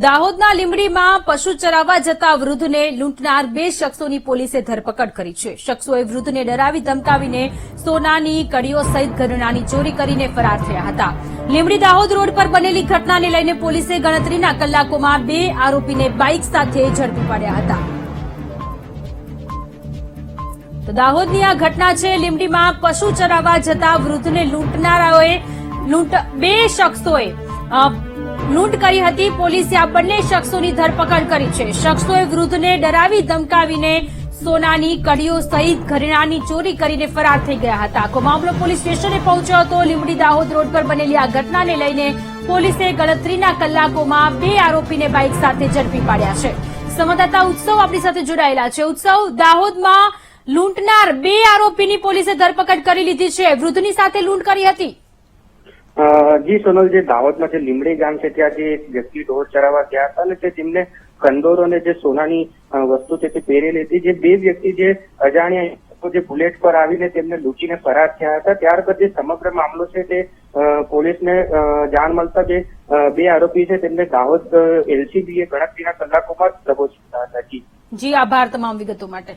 દાહોદના લીંબડીમાં પશુ ચરાવવા જતા વૃદ્ધને લૂંટનાર બે શખ્સોની પોલીસે ધરપકડ કરી છે. શખ્સોએ વૃદ્ધને ડરાવી ધમકાવીને સોનાની કડીઓ સહિત ઘરેણાની ચોરી કરીને ફરાર થયા હતા. લીંબડી દાહોદ રોડ પર બનેલી ઘટનાને લઈને પોલીસે ગણતરીના કલાકોમાં બે આરોપીને બાઇક સાથે ઝડપી પાડ્યા હતા. તો દાહોદની આ ઘટના છે, લીંબડીમાં પશુ ચરાવવા જતા વૃદ્ધને લૂંટનારાઓએ લૂંટ બે શખ્સોએ લૂંટ કરી હતી પોલીસે આ બંને શખ્સોની ધરપકડ કરી છે. શખ્સોએ વૃદ્ધને ડરાવી ધમકાવીને સોનાની કડીઓ સહિત ઘરેણાની ચોરી કરીને ફરાર થઈ ગયા હતા. આખો મામલો પોલીસ સ્ટેશને પહોંચ્યો હતો. લીંબડી દાહોદ રોડ પર બનેલી આ ઘટનાને લઈને પોલીસે ગણતરીના કલાકોમાં બે આરોપીને બાઇક સાથે ઝડપી પાડ્યા છે. સંવાદદાતા ઉત્સવ આપણી સાથે જોડાયેલા છે. ઉત્સવ, દાહોદમાં લૂંટનાર બે આરોપીની પોલીસે ધરપકડ કરી લીધી છે. વૃદ્ધની સાથે લૂંટ કરી હતી. જી સોનલ, જે દાહોદમાં જે લીમડી ગામ છે, ત્યાં જે એક વ્યક્તિ ઢોર ચરાવવા ગયા હતા અને તે તેમને કંદોરો અને જે સોનાની વસ્તુ છે તે પહેરેલી હતી. જે બે વ્યક્તિ જે અજાણ્યા જે બુલેટ પર આવીને તેમને લૂંટીને ફરાર થયા હતા. ત્યારબાદ જે સમગ્ર મામલો છે તે પોલીસને જાણ મળતા જે બે આરોપી છે તેમને દાહોદ એલસીબીએ ગણતરીના કલાકોમાં દબોચી લીધા હતા. જી. જી, આભાર તમામ વિગતો માટે.